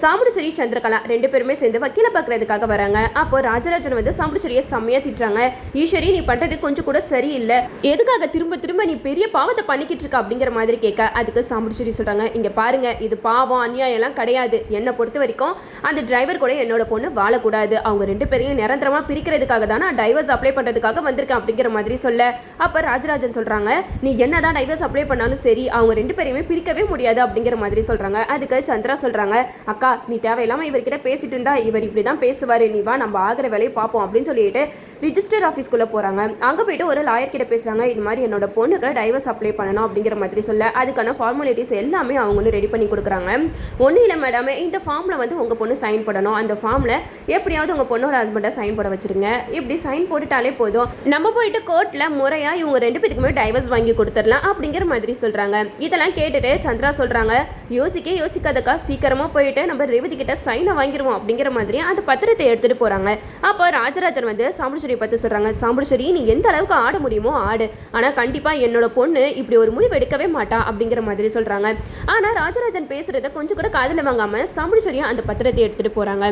சாமுடிச்சேரி சந்திரகலா ரெண்டு பேருமே சேர்ந்து வக்கீல பார்க்கறதுக்காக வராங்க. அப்போ ராஜராஜன் வந்து சாமுடிச்சேரியை செம்மையா திட்டுறாங்க. ஈஸ்வரி நீ பண்றது கொஞ்சம் கூட சரியில்லை. எதுக்காக திரும்ப திரும்ப நீ பெரிய பாவத்தை பண்ணிக்கிட்டு இருக்க அப்படிங்கிற மாதிரி கேட்க அதுக்கு சாமுடிச்சேரி சொல்றாங்க இங்க பாருங்க இது பாவம் அநியாயம் எல்லாம் கிடையாது. என்னை பொறுத்த வரைக்கும் அந்த டிரைவர் கூட என்னோட பொண்ணு வாழக்கூடாது. அவங்க ரெண்டு பேரையும் நிரந்தரமா பிரிக்கிறதுக்காக தான் நான் டைவர்ஸ் அப்ளை பண்றதுக்காக வந்திருக்கேன் அப்படிங்கிற மாதிரி சொல்ல. அப்ப ராஜராஜன் சொல்றாங்க நீ என்னதான் டைவர்ஸ் அப்ளை பண்ணாலும் சரி அவங்க ரெண்டு பேரையுமே பிரிக்கவே முடியாது அப்படிங்கிற மாதிரி சொல்றாங்க. அதுக்கு சந்திரா சொல்றாங்க அக்கா நீ தேவையில்லாமல் இவர்கிட்ட பேசிட்டு இருந்தா இவர் இப்படி தான் பேசுவார் நீ வா நம்ம ஆகிற வேலையை பார்ப்போம் அப்படின்னு சொல்லிட்டு ரிஜிஸ்டர் ஆஃபீஸ்க்குள்ளே போகிறாங்க அங்கே போயிட்டு ஒரு லாயர் கிட்ட பேசுகிறாங்க இது மாதிரி என்னோட பொண்ணுக்கு டைவர்ஸ் அப்ளை பண்ணணும் அப்படிங்கிற மாதிரி சொல்ல அதுக்கான ஃபார்மாலிட்டிஸ் எல்லாமே அவங்க வந்து ரெடி பண்ணி கொடுக்குறாங்க. ஒன்றும் இல்லை மேடம் இந்த ஃபார்மில் வந்து உங்கள் பொண்ணு சைன் பண்ணணும் அந்த ஃபார்மில் எப்படியாவது உங்கள் பொண்ணோட ஹஸ்பண்டை சைன் போட வச்சுருங்க. இப்படி சைன் போட்டுட்டாலே போதும். நம்ம போயிட்டு கோர்ட்டில் முறையாக இவங்க ரெண்டு பேத்துக்குமே டைவர்ஸ் வாங்கி கொடுத்துடலாம் அப்படிங்கிற மாதிரி சொல்கிறாங்க இதெல்லாம் கேட்டுட்டு சந்திரா சொல்கிறாங்க யோசிக்க யோசிக்காதக்கா சீக்கிரமாக போயிட்டு நம்ம ரேவதி கிட்ட சைனை வாங்கிடுவோம் அப்படிங்கிற மாதிரி அந்த பத்திரத்தை எடுத்துகிட்டு போகிறாங்க அப்போ ராஜராஜன் வந்து சாம்புடிச்சேரி பற்றி சொல்கிறாங்க சாம்புடிச்சேரி நீ எந்த அளவுக்கு ஆட முடியுமோ ஆடு. ஆனால் கண்டிப்பாக என்னோட பொண்ணு இப்படி ஒரு முடிவு எடுக்கவே மாட்டா அப்படிங்கிற மாதிரி சொல்கிறாங்க ஆனால் ராஜராஜன் பேசுகிறத கொஞ்சம் கூட காதில் வாங்காமல் சாம்புடிச்சேரியும் அந்த பத்திரத்தை எடுத்துகிட்டு போகிறாங்க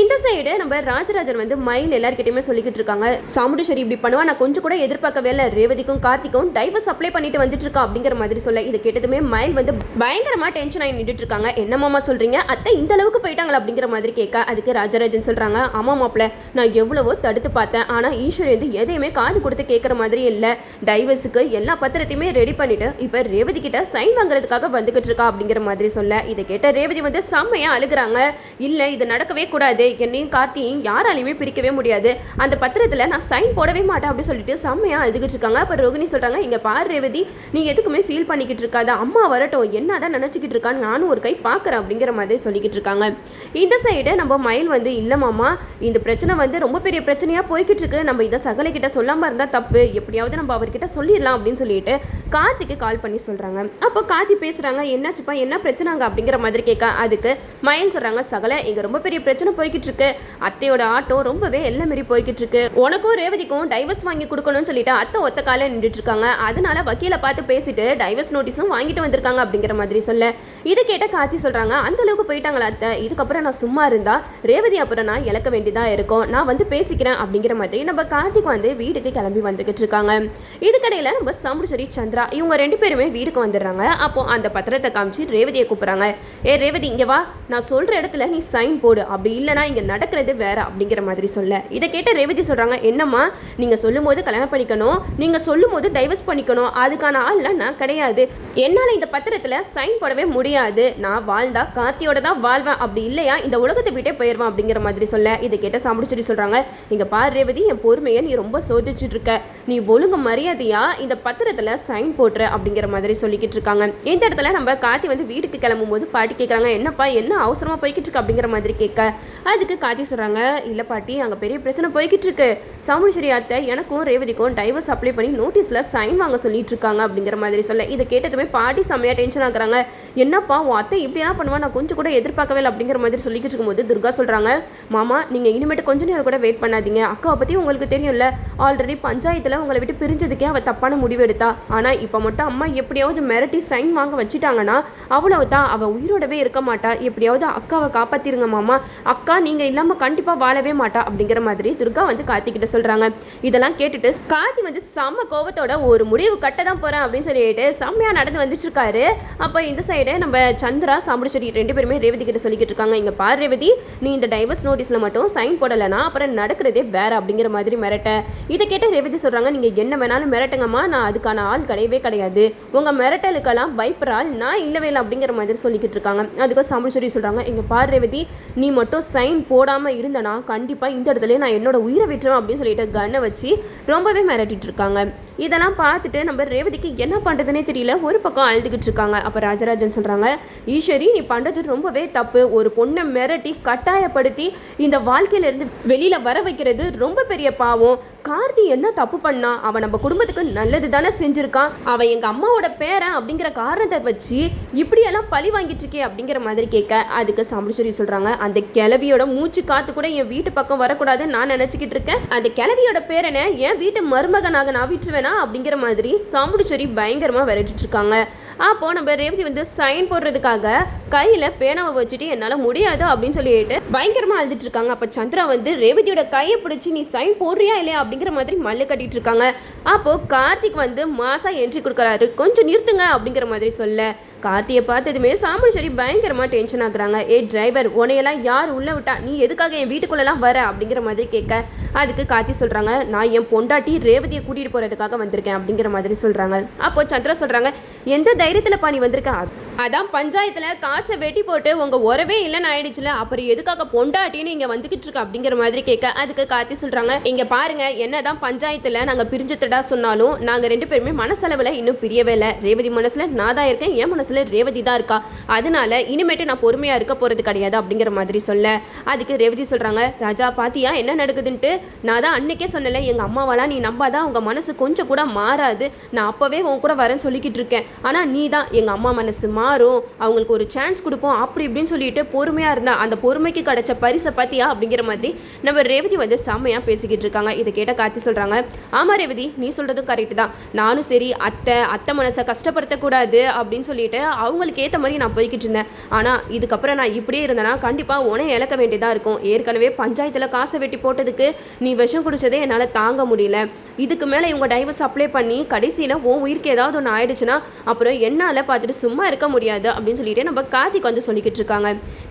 இந்த சைடு நம்ம ராஜராஜன் வந்து மயில் எல்லார்கிட்டயுமே சொல்லிக்கிட்டு இருக்காங்க சாமுண்டீஸ்வரி இப்படி பண்ணுவா நான் கொஞ்சம் கூட எதிர்பார்க்கவே இல்லை. ரேவதிக்கும் கார்த்திக்கும் டைவர்ஸ் அப்ளை பண்ணிட்டு வந்துட்டு இருக்கா? அப்படிங்கிற மாதிரி சொல்ல இது கேட்டதுமே மயில் வந்து பயங்கரமாக டென்ஷன் ஆகி நின்றுட்டு இருக்காங்க. என்ன மாமா அத்தை இந்த அளவுக்கு போயிட்டாங்களா அப்படிங்கிற மாதிரி கேட்க அதுக்கு ராஜராஜன் சொல்றாங்க ஆமா மாப்பிள்ள நான் எவ்வளவோ தடுத்து பார்த்தேன். ஆனா ஈஸ்வரி வந்து எதையுமே காது கொடுத்து கேட்குற மாதிரி இல்லை. டைவர்ஸுக்கு எல்லா பத்திரத்தையுமே ரெடி பண்ணிட்டு இப்போ ரேவதி கிட்ட சைன் வாங்குறதுக்காக வந்துகிட்டு இருக்கா அப்படிங்கிற மாதிரி சொல்ல. இதை கேட்ட ரேவதி வந்து செம்மையா அழுகுறாங்க. இல்லை இது நடக்கவே கூடாது. என்னையும் கார்த்தியும் யாராலையுமே பிரிக்கவே முடியாது. அந்த பத்திரத்தில் நான் சைன் போடவே மாட்டேன் அப்படின்னு சொல்லிட்டு செம்மையா அழுதுகிட்டு இருக்காங்க. அப்போ ரோகிணி சொல்றாங்க இங்க பாரு ரேவதி நீ எதுக்குமே ஃபீல் பண்ணிக்கிட்டு இருக்காத. அம்மா வரட்டும். என்னதான் நினச்சிக்கிட்டு இருக்கான்னு நானும் ஒரு கை பார்க்குறேன் அப்படிங்கிற மாதிரி சொல்லிக்கிட்டு இருக்காங்க இந்த சைடு நம்ம மயில் வந்து இல்லைமாம்மா இந்த பிரச்சனை வந்து ரொம்ப பெரிய பிரச்சனையாக போய்கிட்டு இருக்கு நம்ம இதை சகலை கிட்ட சொல்லாமல் இருந்தால் தப்பு. எப்படியாவது நம்ம அவர்கிட்ட சொல்லிடலாம் அப்படின்னு சொல்லிட்டு கார்த்திக்கு கால் பண்ணி சொல்கிறாங்க அப்போ கார்த்தி பேசுகிறாங்க என்னாச்சுப்பா? என்ன பிரச்சனைங்க அப்படிங்கிற மாதிரி கேட்க அதுக்கு மயில் சொல்கிறாங்க சகலை இங்கே ரொம்ப பெரிய பிரச்சனை போய்கிட்டு இருக்கு அத்தையோட ஆட்டோ ரொம்பவே எல்லாம் மாரி போய்கிட்டு இருக்கு உனக்கும் ரேவதிக்கும் டைவர்ஸ் வாங்கி கொடுக்கணும்னு சொல்லிட்டு அத்தை ஒத்த கால நின்றுட்டு இருக்காங்க அதனால வக்கீலை பார்த்து பேசிட்டு டைவர்ஸ் நோட்டீஸும் வாங்கிட்டு வந்திருக்காங்க அப்படிங்கிற மாதிரி சொல்ல. இது கேட்ட கார்த்தி சொல்றாங்க அந்த அளவுக்கு போயிட்டாங்க போயிட்டாங்களா அத்தை இதுக்கப்புறம் நான் சும்மா இருந்தா ரேவதி அப்புறம் நான் இழக்க வேண்டியதா இருக்கும். நான் வந்து பேசிக்கிறேன் அப்படிங்கிற மாதிரி நம்ம கார்த்திக் வந்து வீட்டுக்கு கிளம்பி வந்துகிட்டு இருக்காங்க. இதுக்கடையில் நம்ம சம்புச்சரி சந்திரா இவங்க ரெண்டு பேருமே வீட்டுக்கு வந்துடுறாங்க. அப்போ அந்த பத்திரத்தை காமிச்சு ரேவதியை கூப்பிடுறாங்க. ஏ ரேவதி இங்க வா. நான் சொல்ற இடத்துல நீ சைன் போடு. அப்படி இல்லைனா இங்க நடக்கிறது வேற அப்படிங்கிற மாதிரி சொல்ல. இதை கேட்ட ரேவதி சொல்றாங்க என்னம்மா? நீங்க சொல்லும் போது கல்யாணம் பண்ணிக்கணும். நீங்க சொல்லும் போது டைவர்ஸ் பண்ணிக்கணும். அதுக்கான ஆள்லாம் நான் கிடையாது. என்னால இந்த பத்திரத்துல சைன் போடவே முடியாது. நான் வாழ்ந்தா கார்த்தியோட தான் வாழ்வேன். அப்படி இல்லையா? இந்த உலகத்தை விட்டே போயிடுவான் அப்படிங்கிற மாதிரி சொல்ல இதை கேட்ட சாமுடிச்செடி சொல்கிறாங்க இங்கே பாரு ரேவதி என் பொறுமையை நீ ரொம்ப சோதிச்சுட்டு இருக்க. நீ ஒழுங்கு மரியாதையா இந்த பத்திரத்தில் சைன் போட்டுற அப்படிங்கிற மாதிரி சொல்லிக்கிட்டு இருக்காங்க. இந்த இடத்துல நம்ம கார்த்தி வந்து வீட்டுக்கு கிளம்பும் போது பாட்டி கேட்குறாங்க என்னப்பா என்ன அவசரமாக போய்கிட்டு இருக்கு? அப்படிங்கிற மாதிரி கேட்க அதுக்கு காத்தி சொல்கிறாங்க இல்லை பாட்டி அங்கே பெரிய பிரச்சனை போய்கிட்டு இருக்கு. சாமுடிச்சேரி அத்தை எனக்கும் ரேவதிக்கும் டைவர்ஸ் அப்ளை பண்ணி நோட்டீஸில் சைன் வாங்க சொல்லிட்டு இருக்காங்க அப்படிங்கிற மாதிரி சொல்ல இதை கேட்டதுமே பாட்டி செம்மையா டென்ஷன் ஆகுறாங்க. என்னப்பா உன் அத்தை இப்படிலாம் பண்ணுவா? நான் கொஞ்சம் கூட எதிர்பார்க்கவே இல்லை அப்படிங்கிற மாதிரி சொல்லிக்கிட்டு இருக்கும்போது துர்கா சொல்றாங்க மாமா நீங்க இனிமேட்டு கொஞ்ச நேரம் கூட வெயிட் பண்ணாதீங்க. அக்காவை பத்தி உங்களுக்கு தெரியும்ல ஆல்ரெடி பஞ்சாயத்துல உங்களை விட்டு பிரிஞ்சதுக்கே அவள் தப்பான முடிவு எடுத்தா. ஆனா இப்போ மட்டும் அம்மா எப்படியாவது மிரட்டி சைன் வாங்க வச்சுட்டாங்கன்னா அவ்வளவுதான். அவள் உயிரோடவே இருக்க மாட்டா. எப்படியாவது அக்காவை காப்பாத்திருங்க மாமா. அக்கா நீங்க இல்லாம கண்டிப்பா வாழவே மாட்டா. அப்படிங்கிற மாதிரி துர்கா வந்து கார்த்திகிட்ட சொல்றாங்க. இதெல்லாம் கேட்டுட்டு கார்த்தி வந்து செம்ம கோபத்தோட ஒரு முடிவு கட்ட தான் போகிறேன் அப்படின்னு சொல்லிட்டு செம்மையா நடந்து வந்துட்டு இருக்காரு அப்போ இந்த சைடு நம்ம சந்திரா சாமுடிச்செடி ரெண்டு பேருமே ரேவதி கிட்ட சொல்லிக்கிட்டு இருக்காங்க. இங்கே பாரு ரேவதி நீ இந்த டைவர்ஸ் நோட்டீஸில் மட்டும் சைன் போடலைன்னா அப்புறம் நடக்கிறதே வேற அப்படிங்கிற மாதிரி மிரட்ட. இதை கேட்ட ரேவதி சொல்கிறாங்க நீங்கள் என்ன வேணாலும் மிரட்டுங்கம்மா. நான் அதுக்கான ஆள் கிடையவே கிடையாது. உங்கள் மிரட்டலுக்கெல்லாம் பயப்படுற ஆள் நான் இல்லவே இல்லை அப்படிங்கிற மாதிரி சொல்லிக்கிட்டு இருக்காங்க. அதுக்கு சாமுடிச்செடி சொல்கிறாங்க இங்கே பாரு ரேவதி நீ மட்டும் சைன் போடாமல் இருந்தனா கண்டிப்பாக இந்த இடத்துல நான் என்னோட உயிரை விட்டுறேன் அப்படின்னு சொல்லிட்டு கண்ணை வச்சு ரொம்பவே மிரட்டிட்டு இருக்காங்க. இதெல்லாம் பார்த்துட்டு நம்ம ரேவதிக்கு என்ன பண்ணுறதுனே தெரியல. ஒரு பக்கம் அழுதுகிட்டு இருக்காங்க. அப்போ ராஜராஜன் சொல்கிறாங்க ஈஸ்வரி நீ பண்ணுறது ரொம்பவே தப்பு. ஒரு பொண்ணை மிரட்டி கட்டாயப்படுத்தி இந்த வாழ்க்கையிலேருந்து வெளியில் வர வைக்கிறது ரொம்ப பெரிய பாவம். கார்த்தி என்ன தப்பு பண்ணா? அவன் நம்ம குடும்பத்துக்கு நல்லது தானே செஞ்சிருக்கான். அவன் எங்க அம்மாவோட பேரன் அப்படிங்கிற காரணத்தை வச்சு இப்படியெல்லாம் பழி வாங்கிட்டு இருக்கே அப்படிங்கிற மாதிரி கேட்க அதுக்கு சாமுடிச்சேரி சொல்றாங்க அந்த கிளவியோட மூச்சு காத்து கூட என் வீட்டு பக்கம் வரக்கூடாதுன்னு நான் நினைச்சுக்கிட்டு இருக்கேன். அந்த கிளவியோட பேரனை என் வீட்டு மருமகனாக நான் விட்டுருவேனா அப்படிங்கிற மாதிரி சாமுடிச்சேரி பயங்கரமா விரட்டிட்டு இருக்காங்க. அப்போ நம்ம ரேவதி வந்து சைன் போடுறதுக்காக கையில பேனாவை வச்சுட்டு என்னால முடியாது அப்படின்னு சொல்லிட்டு பயங்கரமா அழுதுட்டு இருக்காங்க. அப்ப சந்திரா வந்து ரேவதியோட கையை பிடிச்சி நீ சைன் போடுறியா இல்லையா? அப்படிங்கிற மாதிரி மல்லு கட்டிட்டு இருக்காங்க. அப்போ கார்த்திக் வந்து மாசா என்ட்ரி கொடுக்குறாரு. கொஞ்சம் நிறுத்துங்க அப்படிங்கிற மாதிரி சொல்ல கார்த்தியை பார்த்ததுமே சாமுடிச்சேரி பயங்கரமாக டென்ஷன் ஆகுறாங்க ஏ டிரைவர் உன்னையெல்லாம் யார் உள்ள விட்டா? நீ எதுக்காக என் வீட்டுக்குள்ளெல்லாம் வர? அப்படிங்கிற மாதிரி கேட்க அதுக்கு கார்த்தி சொல்கிறாங்க நான் என் பொண்டாட்டி ரேவதியை கூட்டிகிட்டு போகிறதுக்காக வந்திருக்கேன் அப்படிங்கிற மாதிரி சொல்கிறாங்க அப்போ சந்திரா சொல்கிறாங்க எந்த தைரியத்தில் பா நீ வந்திருக்க? அதான் பஞ்சாயத்தில் காசை வெட்டி போட்டு உங்கள் உறவே இல்லைன்னு ஆயிடுச்சுல அப்புறம் எதுக்காக பொண்டாட்டின்னு இங்கே வந்துக்கிட்டு இருக்க? அப்படிங்கிற மாதிரி கேட்க அதுக்கு கார்த்தி சொல்கிறாங்க இங்கே பாருங்க என்னதான் நாங்கள் பிரிஞ்சு திடா சொன்னாலும் நாங்கள் ரெண்டு பேருமே மனசளவில் இன்னும் பிரியவே இல்லை. ரேவதி மனசில் நான் தான் இருக்கேன் என் மனசுல ரேவதி தான் இருக்கா. அதனால இனிமேட்டு நான் பொறுமையாக இருக்க போகிறது கிடையாது அப்படிங்கிற மாதிரி சொல்ல. அதுக்கு ரேவதி சொல்கிறாங்க ராஜா பாத்தியா என்ன நடக்குதுன்ட்டு? நான் தான் அன்னைக்கே சொன்னல எங்கள் அம்மாவெல்லாம் நீ நம்பாதான் உங்கள் மனசு கொஞ்சம் கூட மாறாது. நான் அப்போவே உன் கூட வரேன்னு சொல்லிக்கிட்டு இருக்கேன். ஆனால் நீ தான் எங்கள் அம்மா மனசு மாறும். அவங்களுக்கு ஒரு சான்ஸ் கொடுப்போம். அப்படி இப்படின்னு சொல்லிட்டு பொறுமையாக இருந்தா அந்த பொறுமைக்கு கிடைச்ச பரிசை பார்த்தியா அப்படிங்கிற மாதிரி நம்ம ரேவதி வந்து செம்மையாக பேசிக்கிட்டு இருக்காங்க. இதை கேட்ட காத்தி சொல்கிறாங்க ஆமா ரேவதி நீ சொல்கிறதும் கரெக்டு தான். நானும் சரி அத்தை அத்தை மனசை கஷ்டப்படுத்தக்கூடாது அப்படின்னு சொல்லிட்டு அவங்களுக்கு ஏற்ற மாதிரி நான் போய்கிட்டு இருந்தேன். ஆனால் இதுக்கப்புறம் நான் இப்படியே இருந்தேன்னா கண்டிப்பாக உனையை இழக்க வேண்டியதாக இருக்கும். ஏற்கனவே பஞ்சாயத்தில் காசை வெட்டி போட்டதுக்கு நீ விஷம் குடிச்சதே என்னால் தாங்க முடியல. இதுக்கு மேலே இவங்க டைவர்ஸ் அப்ளை பண்ணி கடைசியில் உன் உயிருக்கு ஏதாவது ஒன்று ஆயிடுச்சுன்னா அப்புறம் என்னால் பார்த்துட்டு சும்மா இருக்க முடியாது அப்படின்னு சொல்லிட்டு நம்ம கார்த்திக் வந்து சொல்லிக்கிட்டு இருக்காங்க.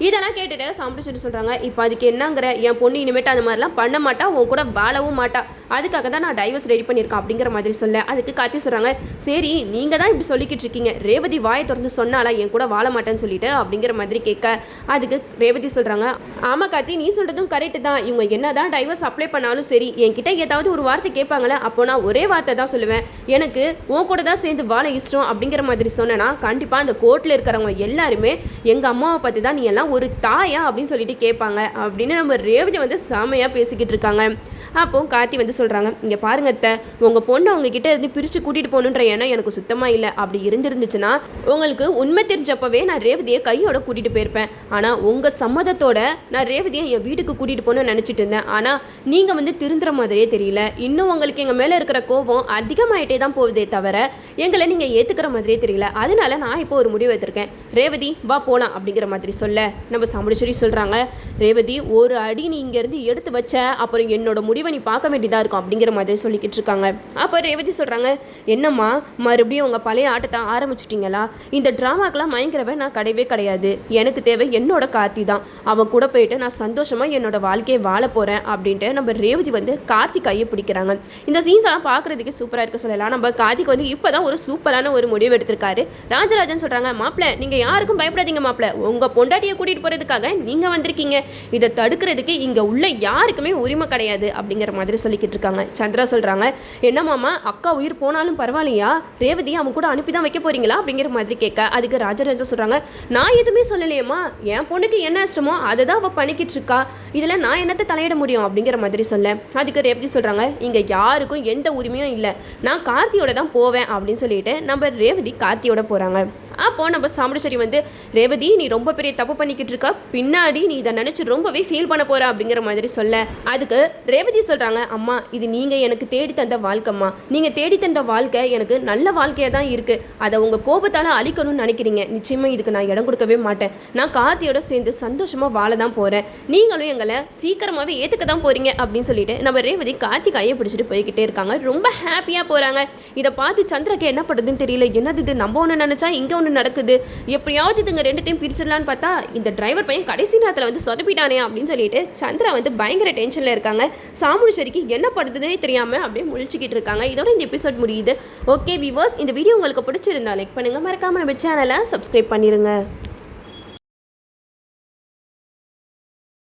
இதெல்லாம் கேட்டுட்டு சாப்பிட்டு சொல்லி சொல்கிறாங்க இப்போ அதுக்கு என்னங்கிற? என் பொண்ணு இனிமேட்டு அந்த மாதிரிலாம் பண்ண மாட்டா உன் கூட வாழவும் மாட்டா. அதுக்காக தான் நான் டைவர்ஸ் ரெடி பண்ணியிருக்கேன் அப்படிங்கிற மாதிரி சொல்ல. அதுக்கு கார்த்தி சொல்கிறாங்க சரி நீங்கள் தான் இப்படி சொல்லிக்கிட்டு இருக்கீங்க. ரேவதி வாயை வந்து சொன்னாலா என் கூட வாழ மாட்டேன்னு சொல்லிட்டு? அப்படிங்கிற மாதிரி கேட்க அதுக்கு ரேவதி சொல்கிறாங்க ஆமாம் கார்த்தி நீ சொல்கிறதும் கரெக்டு தான். இவங்க என்ன தான் டைவர்ஸ் அப்ளை பண்ணாலும் சரி என்கிட்ட ஏதாவது ஒரு வார்த்தை கேட்பாங்களே அப்போ நான் ஒரே வார்த்தை தான் சொல்லுவேன். எனக்கு உன் கூட தான் சேர்ந்து வாழ இஷ்டம். அப்படிங்கிற மாதிரி சொன்னேன்னா கண்டிப்பாக அந்த கோர்ட்டில் இருக்கிறவங்க எல்லாருமே எங்கள் அம்மாவை பார்த்து தான் நீ எல்லாம் ஒரு தாயா? அப்படின்னு சொல்லிட்டு கேட்பாங்க. அப்படின்னு நம்ம ரேவதி வந்து செமையாக பேசிக்கிட்டு இருக்காங்க. அப்போ கார்த்தி வந்து சொல்கிறாங்க இங்கே பாருங்க அத்தை உங்கள் பொண்ணை உங்ககிட்ட இருந்து பிரித்து கூட்டிகிட்டு போகணுன்ற எண்ணம் எனக்கு சுத்தமாக இல்லை. அப்படி இருந்திருந்துச்சுன்னா உங்களுக்கு உண்மை தெரிஞ்சப்பவே நான் ரேவதியை கையோட கூட்டிகிட்டு போயிருப்பேன். ஆனால் உங்கள் சம்மதத்தோட நான் ரேவதியை என் வீட்டுக்கு கூட்டிகிட்டு போகணும்னு நினச்சிட்டு இருந்தேன். ஆனால் நீங்கள் வந்து திருந்துற மாதிரியே தெரியல. இன்னும் உங்களுக்கு எங்கள் மேலே இருக்கிற கோபம் அதிகமாயிட்டே தான் போகுதே தவிர எங்களை நீங்கள் ஏற்றுக்கிற மாதிரியே தெரியல. அதனால நான் இப்போ ஒரு முடிவு எடுத்திருக்கேன். ரேவதி வா போகலாம் அப்படிங்கிற மாதிரி சொல்ல நம்ம சமுடிச்சேரி சொல்கிறாங்க ரேவதி ஒரு அடி நீ இங்கேருந்து எடுத்து வச்ச அப்புறம் என்னோட முடிவை நீ பார்க்க வேண்டியதாக இருக்கும் அப்படிங்கிற மாதிரி சொல்லிக்கிட்டு இருக்காங்க. அப்போ ரேவதி சொல்கிறாங்க என்னம்மா மறுபடியும் உங்கள் பழைய ஆட்டத்தை ஆரம்பிச்சிட்டிங்களா? இந்த ட்ராமாக்கெல்லாம் மயங்கிறவன் நான் கிடையவே கிடையாது. எனக்கு தேவை என்னோட கார்த்தி தான். அவன் கூட போயிட்டு நான் சந்தோஷமாக என்னோட வாழ்க்கையை வாழ போகிறேன் அப்படின்ட்டு நம்ம ரேவதி வந்து கார்த்தி கையை பிடிக்கிறாங்க. இந்த சீன்ஸ் எல்லாம் பார்க்குறதுக்கு சூப்பராக இருக்க சொல்லலாம். நம்ம கார்த்திக் வந்து இப்போ தான் ஒரு சூப்பரான ஒரு முடிவு எடுத்திருக்காரு. ராஜராஜன் சொல்கிறாங்க மாப்பிள்ள நீங்கள் யாருக்கும் பயப்படாதீங்க மாப்பிள்ள உங்கள் பொண்டாட்டியை கூட்டிகிட்டு போகிறதுக்காக நீங்கள் வந்திருக்கீங்க. இதை தடுக்கிறதுக்கு இங்கே உள்ள யாருக்குமே உரிமை கிடையாது அப்படிங்கிற மாதிரி சொல்லிக்கிட்டு இருக்காங்க. சந்திரா சொல்கிறாங்க என்ன மாமா அக்கா உயிர் போனாலும் பரவாயில்லையா? ரேவதி அவன் கூட அனுப்பி தான் வைக்க போறீங்களா? அப்படிங்கிற மாதிரி கேட்க அதுக்கு ராஜராஜா சொல்கிறாங்க நான் எதுவுமே சொல்லலையேம்மா. என் பொண்ணுக்கு என்ன இஷ்டமோ அதை தான் அவள் பண்ணிக்கிட்டு இருக்கா. இதில் நான் என்னத்தை தலையிட முடியும்? அப்படிங்கிற மாதிரி சொல்ல அதுக்கு ரேவதி சொல்கிறாங்க இங்கே யாருக்கும் எந்த உரிமையும் இல்லை. நான் கார்த்தியோட தான் போவேன். அப்படின்னு சொல்லிட்டு நம்ம ரேவதி கார்த்தியோட போகிறாங்க அப்போது நம்ம சாமுடச்சேரி வந்து ரேவதி நீ ரொம்ப பெரிய தப்பு பண்ணிக்கிட்டு இருக்க. பின்னாடி நீ இதை நினச்சி ரொம்பவே ஃபீல் பண்ண போகிற அப்படிங்கிற மாதிரி சொல்ல. அதுக்கு ரேவதி சொல்கிறாங்க அம்மா இது நீங்கள் எனக்கு தேடி தந்த வாழ்க்கைம்மா. நீங்கள் தேடி தந்த வாழ்க்கை எனக்கு நல்ல வாழ்க்கையாக தான் இருக்குது அதை உங்கள் கோபத்தால் அழிக்கணும்னு நினைக்கிறீங்க. நிச்சயமாக இதுக்கு நான் இடம் கொடுக்கவே மாட்டேன். நான் கார்த்தியோட சேர்ந்து சந்தோஷமாக வாழ தான் போகிறேன் நீங்களும் எங்களை சீக்கிரமாகவே ஏற்றுக்க தான் போகிறீங்க அப்படின்னு சொல்லிட்டு நம்ம ரேவதி கார்த்தி கையை பிடிச்சிட்டு போய்கிட்டே இருக்காங்க. ரொம்ப ஹாப்பியாக போகிறாங்க இதை பார்த்து சந்திரக்கு என்ன பண்ணுறதுன்னு தெரியல. என்னது இது? நம்ம ஒன்று நினச்சா இங்கே ஒன்று நடக்குது. எப்படியாவது இதுங்க ரெண்டுத்தையும் பிரிச்சிடலான்னு பார்த்தா இந்த டிரைவர் பையன் கடைசி நேரத்தில் வந்து சொதப்பிட்டானே அப்படின்னு சொல்லிட்டு சந்திரா வந்து பயங்கர டென்ஷனில் இருக்காங்க. சாமுடிச்சேரிக்கு என்ன படுதுன்னே தெரியாமல் அப்படியே முழிச்சிக்கிட்டு இருக்காங்க. இதோட இந்த எபிசோட் முடியுது. ஓகே விவர்ஸ் இந்த வீடியோ உங்களுக்கு பிடிச்சிருந்தா லைக் பண்ணுங்கள் மறக்காமல் நம்ம சேனலை சப்ஸ்கிரைப் பண்ணிடுங்க